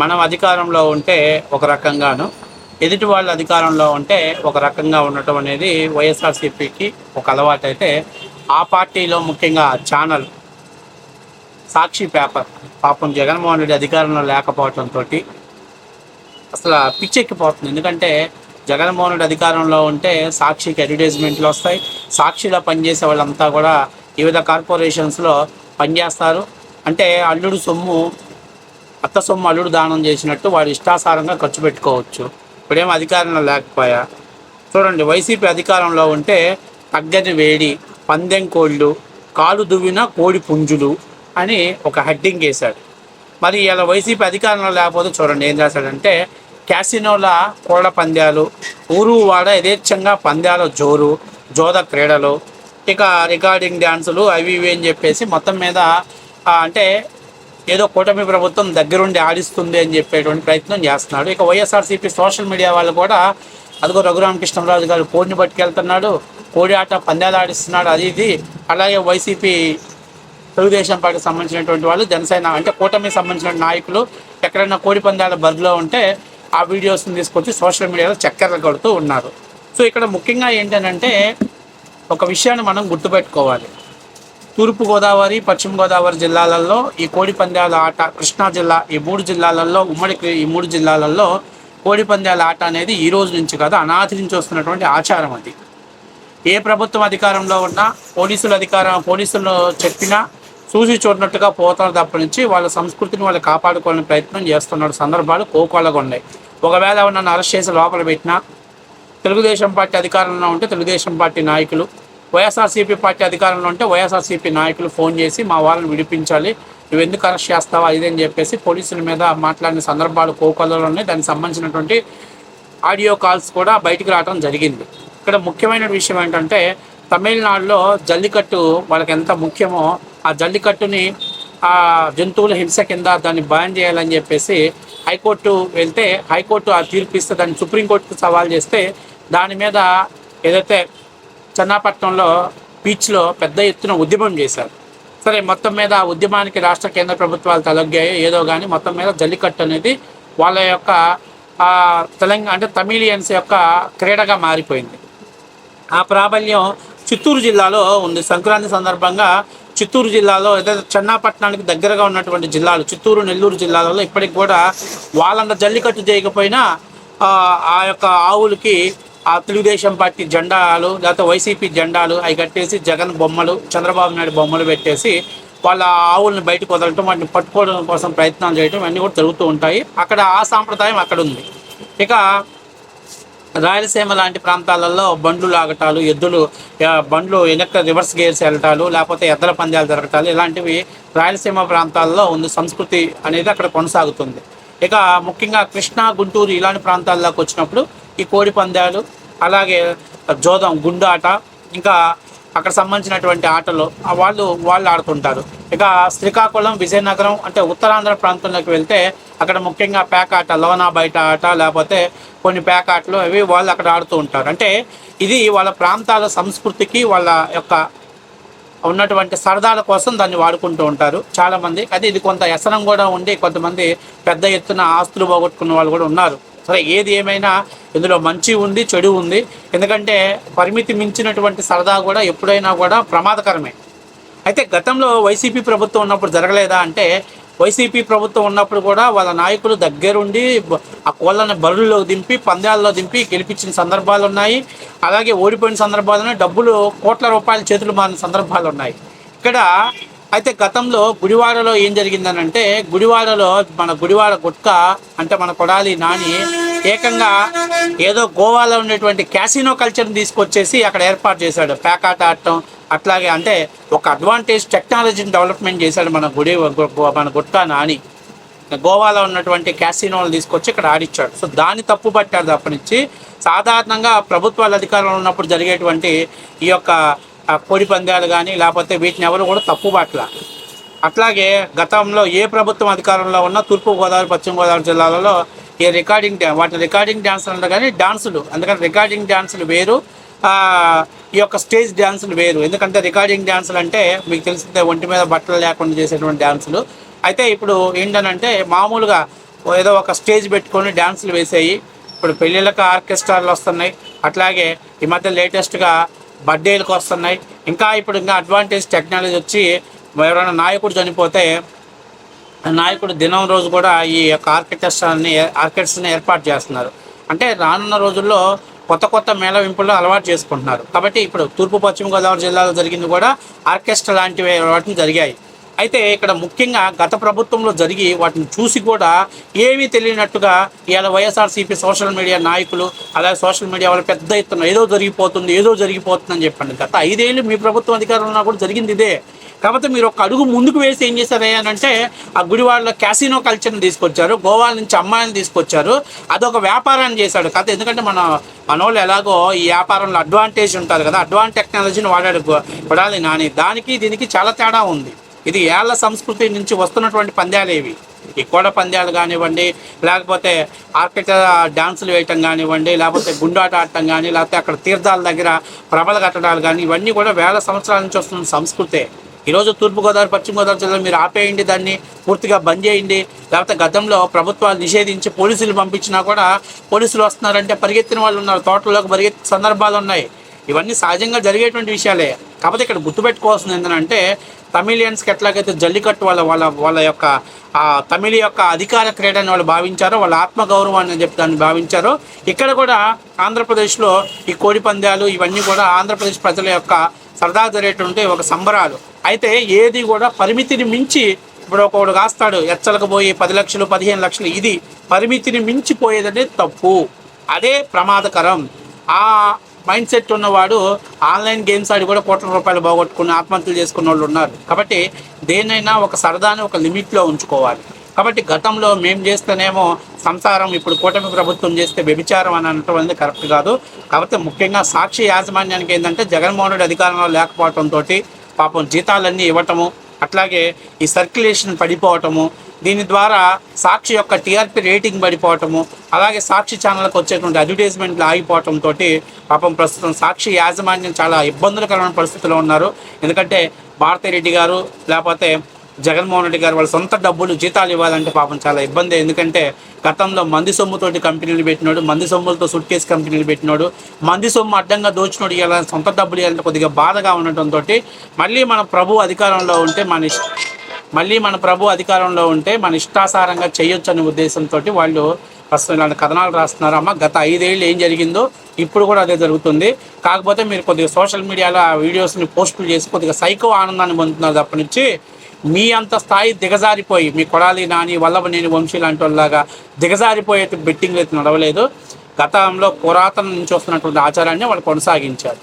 మనం అధికారంలో ఉంటే ఒక రకంగాను ఎదుటి వాళ్ళు అధికారంలో ఉంటే ఒక రకంగా ఉండటం అనేది వైఎస్ఆర్సీపీకి ఒక అలవాటు అయితే ఆ పార్టీలో ముఖ్యంగా ఛానల్ సాక్షి పేపర్ పాపం జగన్మోహన్ రెడ్డి అధికారంలో లేకపోవడంతో అసలు పిచ్చెక్కిపోతుంది ఎందుకంటే జగన్మోహన్ రెడ్డి అధికారంలో ఉంటే సాక్షికి అడ్వర్టైజ్మెంట్లు వస్తాయి. సాక్షిలో పనిచేసే వాళ్ళంతా కూడా వివిధ కార్పొరేషన్స్లో పనిచేస్తారు. అంటే అల్లుడు సొమ్ము అత్త సొమ్ము అల్లుడు దానం చేసినట్టు వాడు ఇష్టాసారంగా ఖర్చు పెట్టుకోవచ్చు. ఇప్పుడేం అధికారంలో లేకపోయా? చూడండి వైసీపీ అధికారంలో ఉంటే తగ్గని వేడి పందెం కోళ్ళు కాలు దువ్విన కోడి పుంజులు అని ఒక హెడ్డింగ్ వేశాడు. మరి ఇలా వైసీపీ అధికారంలో లేకపోతే చూడండి ఏం చేశాడంటే క్యాసినోల కోళ్ళ పందాలు ఊరు వాడ యథేచ్ఛంగా పందాల జోరు జోద క్రీడలు ఇక రికార్డింగ్ డ్యాన్సులు అవి ఇవి అని చెప్పేసి మొత్తం మీద అంటే ఏదో కూటమి ప్రభుత్వం దగ్గరుండి ఆడిస్తుంది అని చెప్పేటువంటి ప్రయత్నం చేస్తున్నాడు. ఇక వైఎస్ఆర్సీపీ సోషల్ మీడియా వాళ్ళు కూడా అదిగో రఘురామకృష్ణరాజు గారు కోడిని పట్టుకెళ్తున్నాడు కోడి ఆట పందాలు ఆడిస్తున్నాడు అది ఇది. అలాగే వైసీపీ తెలుగుదేశం పార్టీకి సంబంధించినటువంటి వాళ్ళు జనసేన అంటే కూటమికి సంబంధించిన నాయకులు ఎక్కడైనా కోడి పందాల బరిలో ఉంటే ఆ వీడియోస్ని తీసుకొచ్చి సోషల్ మీడియాలో చక్కెరలు కొడుతూ ఉన్నారు. సో ఇక్కడ ముఖ్యంగా ఏంటంటే ఒక విషయాన్ని మనం గుర్తుపెట్టుకోవాలి. తూర్పుగోదావరి పశ్చిమగోదావరి పశ్చిమ గోదావరి జిల్లాలలో ఈ కోడి పందాల ఆట కృష్ణా జిల్లా ఈ మూడు జిల్లాలలో ఉమ్మడి ఈ మూడు జిల్లాలలో కోడి పందాల ఆట అనేది ఈ రోజు నుంచి కాదు అనాథి నుంచి వస్తున్నటువంటి ఆచారం అది. ఏ ప్రభుత్వం అధికారంలో ఉన్నా పోలీసులు అధికారం పోలీసులు చెప్పినా చూసి చూడనట్టుగా పోతారు తప్ప నుంచి వాళ్ళ సంస్కృతిని వాళ్ళు కాపాడుకోవాలని ప్రయత్నం చేస్తున్న సందర్భాలు కోకోళ్ళగా ఉన్నాయి. ఒకవేళ నన్ను అరెస్ట్ చేసి లోపల పెట్టినా తెలుగుదేశం పార్టీ అధికారంలో ఉంటే తెలుగుదేశం పార్టీ నాయకులు వైఎస్ఆర్సీపీ పార్టీ అధికారంలో ఉంటే వైఎస్ఆర్సీపీ నాయకులు ఫోన్ చేసి మా వాళ్ళని విడిపించాలి. నువ్వు ఎందుకు అరెస్ట్ చేస్తావా ఇది అని చెప్పేసి పోలీసుల మీద మాట్లాడిన సందర్భాలు కోకొల్లలో ఉన్నాయి. దానికి సంబంధించినటువంటి ఆడియో కాల్స్ కూడా బయటికి రావడం జరిగింది. ఇక్కడ ముఖ్యమైన విషయం ఏంటంటే తమిళనాడులో జల్లికట్టు వాళ్ళకి ఎంత ముఖ్యమో ఆ జల్లికట్టుని ఆ జంతువుల హింస కింద దాన్ని బ్యాన్ చేయాలని చెప్పేసి హైకోర్టు వెళ్తే హైకోర్టు ఆ తీర్పు ఇస్తే దాన్ని సుప్రీంకోర్టుకు సవాల్ చేస్తే దాని మీద ఏదైతే చెన్నాపట్నంలో బీచ్లో పెద్ద ఎత్తున ఉద్యమం చేశారు. సరే మొత్తం మీద ఆ ఉద్యమానికి రాష్ట్ర కేంద్ర ప్రభుత్వాలు తలగ్గాయో ఏదో కానీ మొత్తం మీద జల్లికట్టు అనేది వాళ్ళ యొక్క తెలంగాణ అంటే తమిళియన్స్ యొక్క క్రీడగా మారిపోయింది. ఆ ప్రాబల్యం చిత్తూరు జిల్లాలో ఉంది. సంక్రాంతి సందర్భంగా చిత్తూరు జిల్లాలో ఏదైతే చెన్నాపట్నానికి దగ్గరగా ఉన్నటువంటి జిల్లాలు చిత్తూరు నెల్లూరు జిల్లాలలో ఇప్పటికి కూడా వాళ్ళంతా జల్లికట్టు చేయకపోయినా ఆ యొక్క ఆవులకి ఆ తెలుగుదేశం పార్టీ జెండాలు లేకపోతే వైసీపీ జెండాలు అవి కట్టేసి జగన్ బొమ్మలు చంద్రబాబు నాయుడు బొమ్మలు పెట్టేసి వాళ్ళ ఆవుల్ని బయటకు వదలటం వాటిని పట్టుకోవడం కోసం ప్రయత్నాలు చేయడం అన్నీ కూడా జరుగుతూ ఉంటాయి. అక్కడ ఆ సాంప్రదాయం అక్కడ ఉంది. ఇక రాయలసీమ లాంటి ప్రాంతాలలో బండ్లు లాగటాలు ఎద్దులు బండ్లు వెనక రివర్స్ గేర్స్ వెళ్ళటాలు లేకపోతే ఎద్దల పందాలు జరగటాలు ఇలాంటివి రాయలసీమ ప్రాంతాల్లో ఉంది. సంస్కృతి అనేది అక్కడ కొనసాగుతుంది. ఇక ముఖ్యంగా కృష్ణా గుంటూరు ఇలాంటి ప్రాంతాల్లోకి వచ్చినప్పుడు ఈ కోడి పందాలు అలాగే జోదం గుండు ఆట ఇంకా అక్కడ సంబంధించినటువంటి ఆటలు వాళ్ళు వాళ్ళు ఆడుతుంటారు. ఇక శ్రీకాకుళం విజయనగరం అంటే ఉత్తరాంధ్ర ప్రాంతంలోకి వెళ్తే అక్కడ ముఖ్యంగా ప్యాక్ ఆట లోనా బయట ఆట లేకపోతే కొన్ని ప్యాక్ ఆటలు అవి వాళ్ళు అక్కడ ఆడుతూ ఉంటారు. అంటే ఇది వాళ్ళ ప్రాంతాల సంస్కృతికి వాళ్ళ యొక్క ఉన్నటువంటి సరదాల కోసం దాన్ని వాడుకుంటూ ఉంటారు చాలామంది. అది ఇది కొంత వ్యసనం కూడా ఉండి కొంతమంది పెద్ద ఎత్తున ఆస్తులు పోగొట్టుకున్న వాళ్ళు కూడా ఉన్నారు. సరే ఏది ఏమైనా ఇందులో మంచి ఉంది చెడు ఉంది. ఎందుకంటే పరిమితి మించినటువంటి సరదా కూడా ఎప్పుడైనా కూడా ప్రమాదకరమే. అయితే గతంలో వైసీపీ ప్రభుత్వం ఉన్నప్పుడు జరగలేదా అంటే వైసీపీ ప్రభుత్వం ఉన్నప్పుడు కూడా వాళ్ళ నాయకులు దగ్గరుండి ఆ కోళ్ళని బరుల్లో దింపి పందాల్లో దింపి గెలిపించిన సందర్భాలు ఉన్నాయి. అలాగే ఓడిపోయిన సందర్భాలు డబ్బులు కోట్ల రూపాయల చేతులు మారిన సందర్భాలు ఉన్నాయి. ఇక్కడ అయితే గతంలో గుడివాడలో ఏం జరిగిందనంటే గుడివాడలో మన గుడివాడ గుట్క అంటే మన కొడాలి నాని ఏకంగా ఏదో గోవాలో ఉండేటువంటి క్యాసినో కల్చర్ని తీసుకొచ్చేసి అక్కడ ఏర్పాటు చేశాడు. ప్యాకాట ఆడటం అట్లాగే అంటే ఒక అడ్వాంటేజ్ టెక్నాలజీని డెవలప్మెంట్ చేశాడు మన గుడి మన గుట్ట నాని. గోవాలో ఉన్నటువంటి క్యాసినోలు తీసుకొచ్చి ఇక్కడ ఆడిచ్చాడు. సో దాన్ని తప్పు పట్టారు తప్పనిచ్చి. సాధారణంగా ప్రభుత్వాలు అధికారంలో ఉన్నప్పుడు జరిగేటువంటి ఈ యొక్క ఆ, కోడి పందాలు కానీ లేకపోతే వీటిని ఎవరు కూడా తప్పు పట్ల అట్లాగే గతంలో ఏ ప్రభుత్వం అధికారంలో ఉన్నా తూర్పుగోదావరి పశ్చిమ గోదావరి జిల్లాలలో ఈ రికార్డింగ్ డ్యా వాటి రికార్డింగ్ డ్యాన్సులు అంటారు కానీ డాన్సులు అందుకని రికార్డింగ్ డ్యాన్సులు వేరు ఈ యొక్క స్టేజ్ డ్యాన్సులు వేరు. ఎందుకంటే రికార్డింగ్ డ్యాన్సులు అంటే మీకు తెలిసిందే ఒంటి మీద బట్టలు లేకుండా చేసేటువంటి డ్యాన్సులు అయితే ఇప్పుడు ఏంటనంటే మామూలుగా ఏదో ఒక స్టేజ్ పెట్టుకొని డ్యాన్సులు వేసేయి. ఇప్పుడు పెళ్ళిళ్ళకి ఆర్కెస్ట్రాలు వస్తున్నాయి. అట్లాగే ఈ మధ్య లేటెస్ట్గా బర్త్డేలకు వస్తున్నాయి. ఇంకా ఇప్పుడు ఇంకా అడ్వాంటేజ్ టెక్నాలజీ వచ్చి ఎవరైనా నాయకుడు చనిపోతే నాయకుడు దినం రోజు కూడా ఈ యొక్క ఆర్కిటెక్చర్ని ఆర్కెస్ట్రాని ఏర్పాటు చేస్తున్నారు. అంటే రానున్న రోజుల్లో కొత్త కొత్త మేళవింపులు అలవాటు చేసుకుంటున్నారు. కాబట్టి ఇప్పుడు తూర్పు పశ్చిమ గోదావరి జిల్లాలో జరిగింది కూడా ఆర్కెస్ట్రా లాంటివి వాటిని జరిగాయి. అయితే ఇక్కడ ముఖ్యంగా గత ప్రభుత్వంలో జరిగి వాటిని చూసి కూడా ఏమీ తెలియనట్టుగా ఇవాళ వైఎస్ఆర్సీపీ సోషల్ మీడియా నాయకులు అలాగే సోషల్ మీడియా వాళ్ళు పెద్ద ఎత్తున ఏదో జరిగిపోతుంది ఏదో జరిగిపోతుంది అని చెప్పండి. గత ఐదేళ్ళు మీ ప్రభుత్వం అధికారంలో కూడా జరిగింది ఇదే. కాకపోతే మీరు ఒక అడుగు ముందుకు వేసి ఏం చేశారు అని అంటే ఆ గుడివాడలో క్యాసినో కల్చర్ని తీసుకొచ్చారు గోవా నుంచి అమ్మాయిని తీసుకొచ్చారు. అదొక వ్యాపారాన్ని చేశాడు. కాదు ఎందుకంటే మన మనోళ్ళు ఎలాగో ఈ వ్యాపారంలో అడ్వాంటేజ్ ఉంటారు కదా అడ్వాన్స్ టెక్నాలజీని వాడాడు కొడాలి నాని. దానికి దీనికి చాలా తేడా ఉంది. ఇది ఏళ్ళ సంస్కృతి నుంచి వస్తున్నటువంటి పందాలు ఇవి. ఈ కోడ పందాలు కానివ్వండి లేకపోతే ఆర్కెట్ డాన్సులు వేయటం కానివ్వండి లేకపోతే గుండాట ఆడటం కానీ లేకపోతే అక్కడ తీర్థాల దగ్గర ప్రబల కట్టడాలు కానీ ఇవన్నీ కూడా వేల సంవత్సరాల నుంచి వస్తున్న సంస్కృతే. ఈరోజు తూర్పుగోదావరి పశ్చిమ గోదావరి జిల్లాలో మీరు ఆపేయండి దాన్ని పూర్తిగా బంద్ చేయండి. లేకపోతే గతంలో ప్రభుత్వాలు నిషేధించి పోలీసులు పంపించినా కూడా పోలీసులు వస్తున్నారంటే పరిగెత్తిన వాళ్ళు ఉన్నారు తోటలోకి పరిగెత్తిన సందర్భాలు ఉన్నాయి. ఇవన్నీ సహజంగా జరిగేటువంటి విషయాలే. కాకపోతే ఇక్కడ గుర్తుపెట్టుకోవాల్సింది ఏంటంటే తమిళియన్స్కి ఎట్లాగైతే జల్లికట్టు వాళ్ళ వాళ్ళ వాళ్ళ యొక్క ఆ తమిళ యొక్క అధికార క్రీడని వాళ్ళు భావించారో వాళ్ళ ఆత్మగౌరవాన్ని అని చెప్పి దాన్ని భావించారో ఇక్కడ కూడా ఆంధ్రప్రదేశ్లో ఈ కోడి పందాలు ఇవన్నీ కూడా ఆంధ్రప్రదేశ్ ప్రజల యొక్క సరదా జరిగేటువంటి ఒక సంబరాలు. అయితే ఏది కూడా పరిమితిని మించి ఇప్పుడు ఒకడు కాస్తాడు ఎచ్చలకు పోయి పది లక్షలు పదిహేను లక్షలు ఇది పరిమితిని మించిపోయేదంటే తప్పు. అదే ప్రమాదకరం. ఆ మైండ్ సెట్ ఉన్నవాడు ఆన్లైన్ గేమ్స్ ఆడి కూడా కోట్ల రూపాయలు పోగొట్టుకుని ఆత్మహత్యలు చేసుకున్న వాళ్ళు ఉన్నారు. కాబట్టి దేనైనా ఒక సరదాని ఒక లిమిట్లో ఉంచుకోవాలి. కాబట్టి గతంలో మేము చేస్తేనేమో సంసారం ఇప్పుడు కూటమి ప్రభుత్వం చేస్తే వ్యభిచారం అని అనటం అనేది కరెక్ట్ కాదు. కాకపోతే ముఖ్యంగా సాక్షి యాజమాన్యానికి ఏంటంటే జగన్మోహన్ రెడ్డి అధికారంలో లేకపోవడంతో పాపం జీతాలన్నీ ఇవ్వటము అట్లాగే ఈ సర్క్యులేషన్ పడిపోవటము దీని ద్వారా సాక్షి యొక్క టీఆర్పీ రేటింగ్ పడిపోవటము అలాగే సాక్షి ఛానల్కి వచ్చేటువంటి అడ్వర్టైజ్మెంట్లు ఆగిపోవటంతో పాపం ప్రస్తుతం సాక్షి యాజమాన్యం చాలా ఇబ్బందులకరమైన పరిస్థితిలో ఉన్నారు. ఎందుకంటే భారతిరెడ్డి గారు లేకపోతే జగన్మోహన్ రెడ్డి గారు వాళ్ళ సొంత డబ్బులు జీతాలు ఇవ్వాలంటే పాపం చాలా ఇబ్బంది. ఎందుకంటే గతంలో మంది సొమ్ముతోటి కంపెనీలు పెట్టినాడు మంది సొమ్ములతో సూట్ కేసు కంపెనీలు పెట్టినాడు మంది సొమ్ము అడ్డంగా దోచినోడు ఇలా సొంత డబ్బులు ఇవ్వాలంటే కొద్దిగా బాధగా ఉండటంతో మళ్ళీ మన ప్రభు అధికారంలో ఉంటే మన మళ్ళీ మన ప్రభు అధికారంలో ఉంటే మన ఇష్టాసారంగా చేయొచ్చు అనే ఉద్దేశంతో వాళ్ళు ప్రస్తుతం ఇలాంటి కథనాలు రాస్తున్నారు. అమ్మ గత ఐదేళ్ళు ఏం జరిగిందో ఇప్పుడు కూడా అదే జరుగుతుంది. కాకపోతే మీరు కొద్దిగా సోషల్ మీడియాలో ఆ వీడియోస్ని పోస్టులు చేసి కొద్దిగా సైకో ఆనందాన్ని పొందుతున్నారు తప్ప నుంచి మీ అంత స్థాయి దిగజారిపోయి మీ కొడాలి నాని వల్లభనేని వంశీ లాంటి వాళ్ళలాగా దిగజారిపోయే బెట్టింగ్లు అయితే నడవలేదు. గతంలో పురాతన నుంచి వస్తున్నటువంటి ఆచారాన్ని వాళ్ళు కొనసాగించారు.